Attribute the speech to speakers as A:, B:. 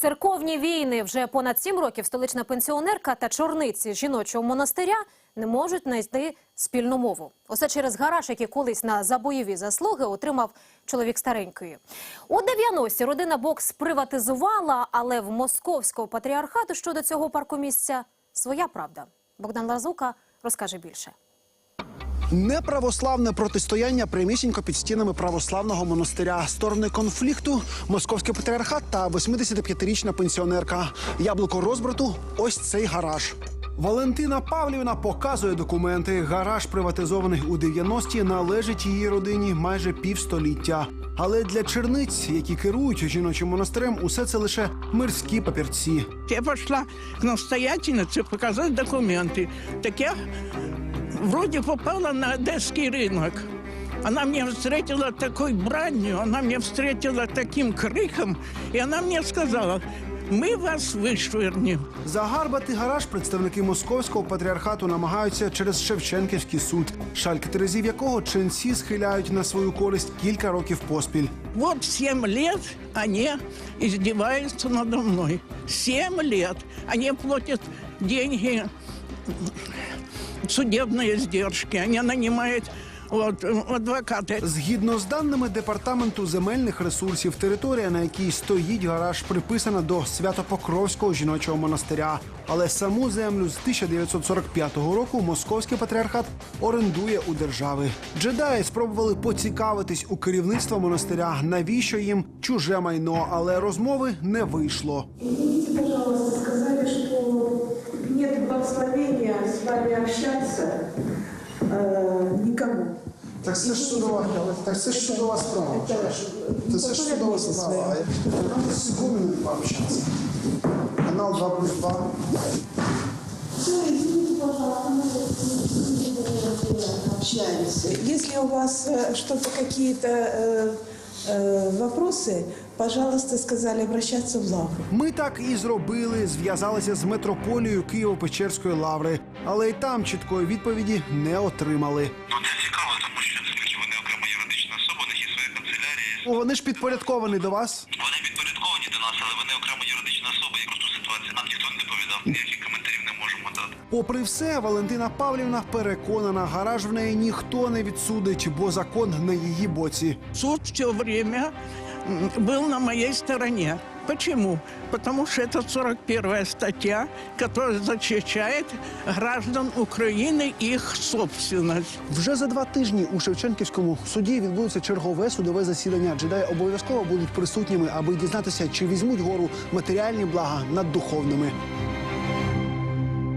A: Церковні війни вже понад сім років столична пенсіонерка та чорниці жіночого монастиря не можуть знайти спільну мову. Усе через гараж, який колись на забойові заслуги отримав чоловік старенької. У 90-ті родина бокс приватизувала, але в московського патріархату щодо цього паркомісця своя правда. Богдан Лазука розкаже більше.
B: Неправославне протистояння прямісінько під стінами православного монастиря. Сторони конфлікту московський патріархат та 85-річна пенсіонерка. Яблуко розбрату ось цей гараж. Валентина Павлівна показує документи. Гараж, приватизований у 90-ті, належить її родині майже півстоліття. Але для черниць, які керують жіночим монастирем, усе це лише мирські папірці.
C: Я пошла к настоятельнице показать документы. Так я вроде попала на одесский рынок. Она мне встретила такой бранью, она мне встретила таким криком, и она мне сказала, мы вас вышвырнем.
B: Загарбати гараж представники московського патріархату намагаються через Шевченківський суд, шальки терезів якого ченці схиляють на свою користь кілька років поспіль.
C: Вот семь лет они издеваются надо мной. Семь лет. Они платят деньги, судебные издержки. Они нанимают вот, адвоката.
B: Згідно з даними департаменту земельних ресурсів, територія, на якій стоїть гараж, приписана до Святопокровського жіночого монастиря. Але саму землю з 1945 року московський патріархат орендує у держави. Джедаї спробували поцікавитись у керівництва монастиря, навіщо їм чуже майно, але розмови не вийшло.
D: Извините, пожалуйста, сказали, что нет благословения с вами общаться э, никому.
B: Так це ж судова, так це ж судова справа. Це ж судова справа. Нам з Гоміном пообщатися. Канал 2 плюс 2.
D: Все, извините, пожалуйста, мы общаемся. Если у вас э, что-то, какие-то э, э, вопросы, пожалуйста, сказали обращаться в лавру.
B: Ми так і зробили, зв'язалися з метрополією Києво-Печерської лаври, але й там чіткої відповіді не отримали.
E: Ну, це цікаво, тому що скажімо, вони окрема юридична особа, у них є свої канцелярії.
B: О, Вони ж підпорядковані до вас.
E: Вони підпорядковані до нас, але вони окрема юридична особа. І про ту ситуацію нам ніхто не доповідав, ніяких
B: Попри все, Валентина Павлівна переконана, гараж в неї ніхто не відсудить, бо закон на її боці.
C: Суд все время м, был на моей стороне. Почему? Потому что это 41 статья, которая защищает граждан Украины их собственность.
B: Вже за два тижні у Шевченківському суді відбудеться чергове судове засідання. Джедаї обов'язково будуть присутніми, аби дізнатися, чи візьмуть гору матеріальні блага над духовними.